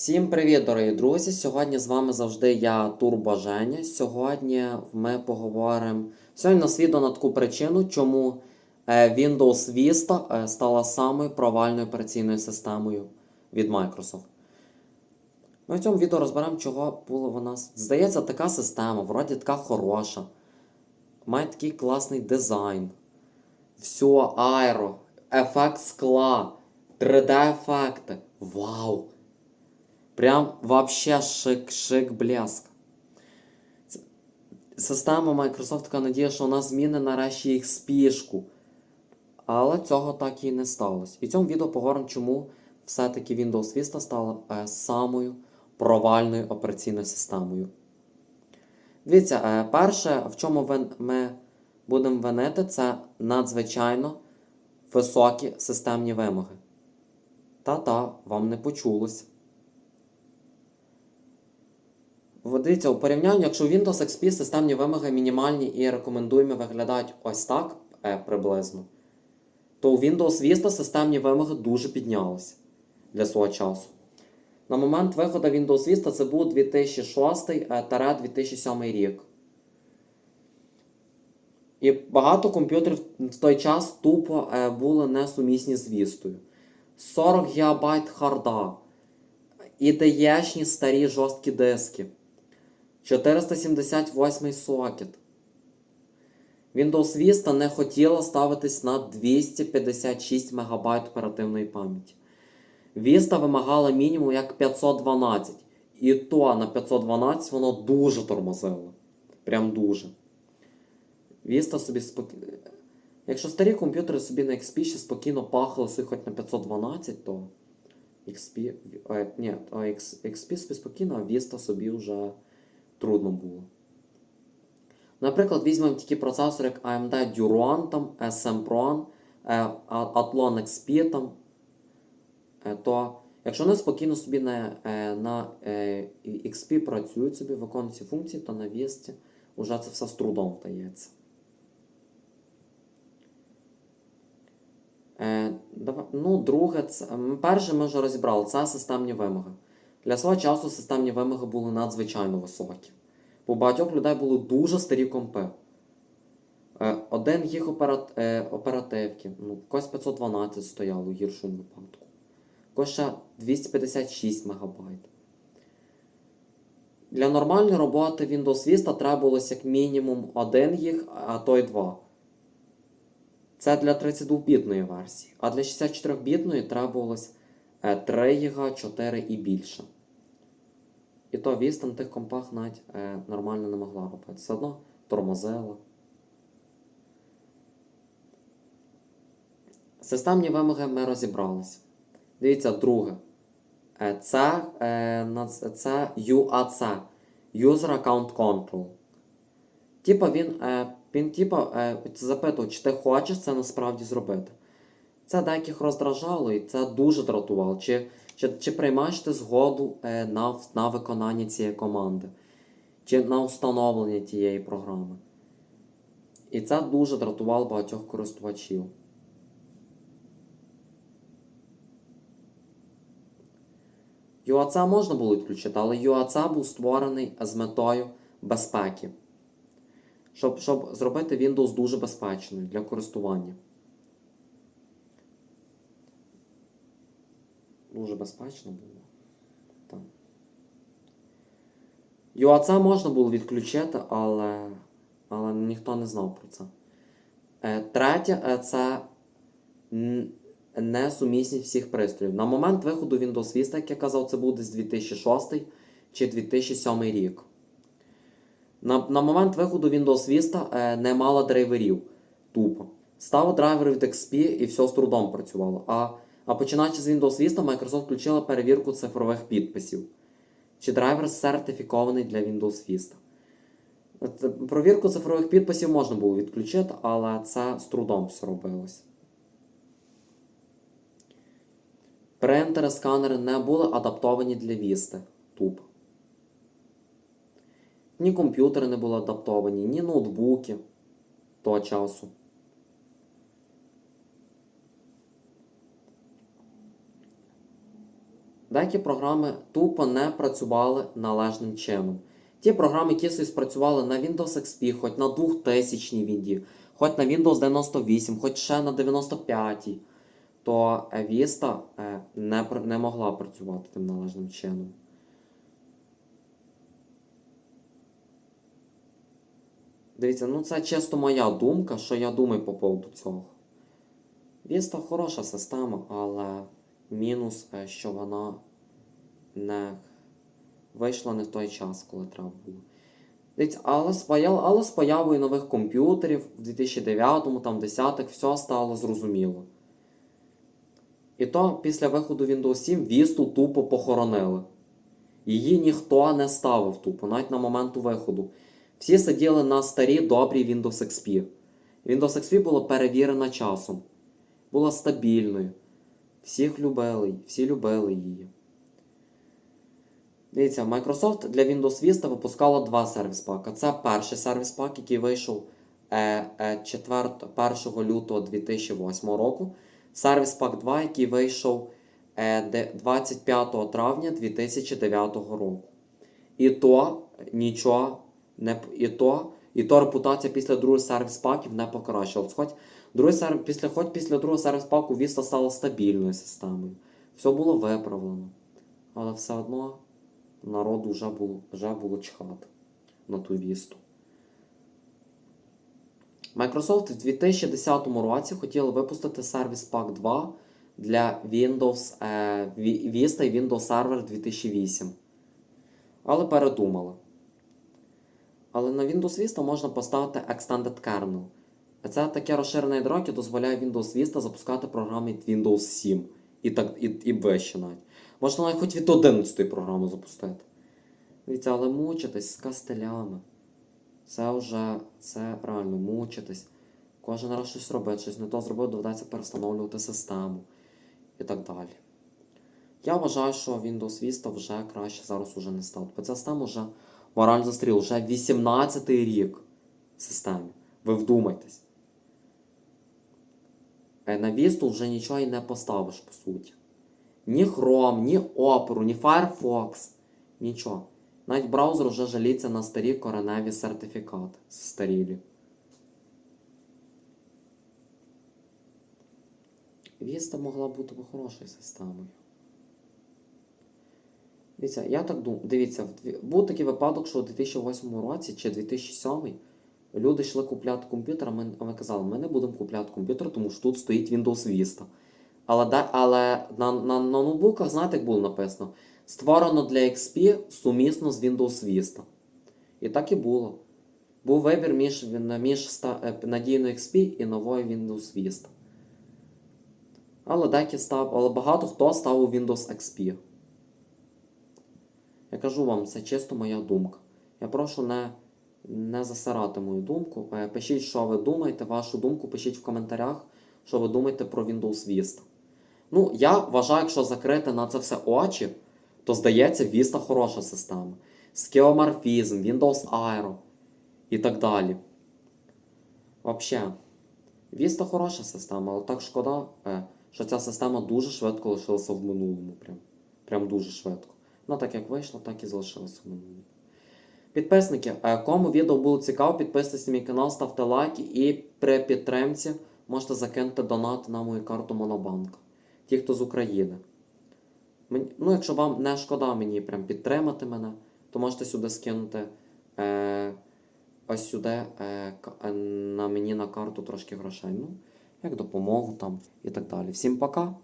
Всім привіт, дорогі друзі! Сьогодні з вами завжди я Турбо Женя. Сьогодні ми поговоримо. Сьогодні нас відео на таку причину, чому е, Windows Vista е, стала самою провальною операційною системою від Microsoft. Ми в цьому відео розберемо, чого було вона. Здається, така система, вроді така хороша. Має такий класний дизайн. Все аеро, ефект скла, 3D-ефекти. Вау! Прям вообще шик-шик блеск. Система Microsoft така надія, що вона зміни нарешті їх спішку. Але цього так і не сталося. І цьому відео поговоримо, чому все-таки Windows Vista стала е, самою провальною операційною системою. Дивіться, е, перше, в чому ви- ми будемо винити, це надзвичайно високі системні вимоги. Та-та, вам не почулось. От Дивіться, у порівнянні, якщо в Windows XP системні вимоги мінімальні і рекомендуємо виглядають ось так е, приблизно, то у Windows Vista системні вимоги дуже піднялися для свого часу. На момент виходу Windows Vista це був 2006-2007 рік. І багато комп'ютерів в той час тупо е, були несумісні з Вістою. 40 ГБ харда, ідеєчні старі жорсткі диски. 478 сокет. Windows Vista не хотіла ставитись на 256 МБ оперативної пам'яті. Vista вимагала мінімум як 512. І то на 512 воно дуже тормозило. Прям дуже. Vista собі спокійно. Якщо старі комп'ютери собі на XP ще спокійно пахали хоч на 512, то XP. е, ні, XP собі спокійно, а Vista собі вже трудно було. Наприклад, візьмемо такі процесори, як AMD Duron, там, Sempron, е, Athlon XP, там, е, то якщо вони спокійно собі на, е, на XP працюють собі, виконують ці функції, то на Vista вже це все з трудом вдається. Ну, друге, це, перше ми вже розібрали, це системні вимоги. Для свого часу системні вимоги були надзвичайно високі. У багатьох людей були дуже старі компи. Е, Один гіг операт, е, оперативки, ну, когось 512 стояло у гіршому випадку. Когось ще 256 МБ. Для нормальної роботи Windows Vista треба було як мінімум один гіг, а то й два. Це для 32-бітної версії. А для 64-бітної треба було 3 ГБ, 4 і більше. І то Vista на тих компах навіть е, нормально не могла робити. Все одно тормозила. Системні вимоги ми розібралися. Дивіться, друге. Е, Це, е, це UAC. User Account Control. Типа він, е, він типа, е, запитував, чи ти хочеш це насправді зробити. Це деяких роздражало і це дуже дратувало. Чи, чи, чи приймаєш ти згоду е, на, на виконання цієї команди, чи на встановлення тієї програми. І це дуже дратувало багатьох користувачів. UAC можна було відключити, але UAC був створений з метою безпеки. Щоб, щоб зробити Windows дуже безпечною для користування. Дуже безпечно було. Так. UAC можна було відключити, але, але ніхто не знав про це. Е, Третє е, це несумісність всіх пристроїв. На момент виходу Windows Vista, як я казав, це був десь 2006 чи 2007 рік. На, на момент виходу Windows Vista е, не мала драйверів. Тупо. Стало драйвер від XP і все з трудом працювало. А, а починаючи з Windows Vista, Microsoft включила перевірку цифрових підписів. Чи драйвер сертифікований для Windows Vista. Е, Провірку цифрових підписів можна було відключити, але це з трудом все робилось. Принтери, сканери не були адаптовані для Vista. Тупо. Ні комп'ютери не були адаптовані, ні ноутбуки того часу. Деякі програми тупо не працювали належним чином. Ті програми, які спрацювали на Windows XP, хоч на 2000 Вінді, хоч на Windows 98, хоч ще на 95, то Vista е, не, не могла працювати тим належним чином. Дивіться, ну це чисто моя думка, що я думаю по поводу цього. Vista хороша система, але мінус, е, що вона не вийшла не в той час, коли треба було. Дивіться, але з, появою нових комп'ютерів в 2009, там 10 все стало зрозуміло. І то після виходу Windows 7 Vista тупо похоронили. Її ніхто не ставив тупо, навіть на моменту виходу. Всі сиділи на старій добрій Windows XP. Windows XP була перевірена часом, була стабільною. Всіх любили, всі любили її. Дивіться, Microsoft для Windows Vista випускала два сервіс пака. Це перший сервіс пак, який вийшов е, е, 4, 1 лютого 2008 року. Сервіс пак 2, який вийшов е, 25 травня 2009 року. І то нічого не і то, і то репутація після другого сервіс паків не покращилась. Хоч другий сервіс, після, хоч після другого сервіс паку Vista стала стабільною системою. Все було виправлено. Але все одно народу вже було, вже було чхати на ту вісту. Microsoft в 2010 році хотіли випустити сервіс Pack 2 для Windows е, Vista і Windows Server 2008. Але передумали. Але на Windows Vista можна поставити Extended Kernel. Це таке розширене ядро, яке дозволяє Windows Vista запускати програми від Windows 7 і, так, і, і вище навіть. Можна навіть хоч від 11 програми запустити. Дивіться, але мучитись з кастелями. Це вже це реально мучитись. Кожен раз щось робити, щось не то зробив, доведеться перестановлювати систему і так далі. Я вважаю, що Windows Vista вже краще зараз уже не став. Бо ця система вже мораль застріл, вже 18-й рік системі. Ви вдумайтесь. Е, На Vista вже нічого і не поставиш, по суті. Ні Chrome, ні Opera, ні Firefox, нічого. Навіть браузер вже жаліться на старі кореневі сертифікати. Старілі. Vista могла бути хорошою системою. Дивіться, я так думаю, дивіться, був такий випадок, що у 2008 році чи 2007 люди йшли купляти комп'ютер, а ми, а ми казали, ми не будемо купляти комп'ютер, тому що тут стоїть Windows Vista. Але, але на, на, на ноутбуках, знаєте, як було написано? Створено для XP сумісно з Windows Vista. І так і було. Був вибір між, між е, надійною XP і новою Windows Vista. Але деякі став, але багато хто став у Windows XP. Я кажу вам, це чисто моя думка. Я прошу не, не засирати мою думку. Е, Пишіть, що ви думаєте, вашу думку пишіть в коментарях, що ви думаєте про Windows Vista. Ну, я вважаю, якщо закрити на це все очі, то здається, Vista хороша система. Скеоморфізм, Windows Aero і так далі. Взагалі, Vista хороша система, але так шкода, е, що ця система дуже швидко лишилася в минулому. Прям, прям дуже швидко. Ну, так як вийшло, так і залишилося в минулому. Підписники, е, кому відео було цікаво, підписуйтесь на мій канал, ставте лайки і при підтримці можете закинути донат на мою карту Монобанк. Ті, хто з України. Ну, якщо вам не шкода мені прям підтримати мене, то можете сюди скинути е, ось сюди е, е, на мені на карту трошки грошей. Ну, як допомогу там і так далі. Всім пока!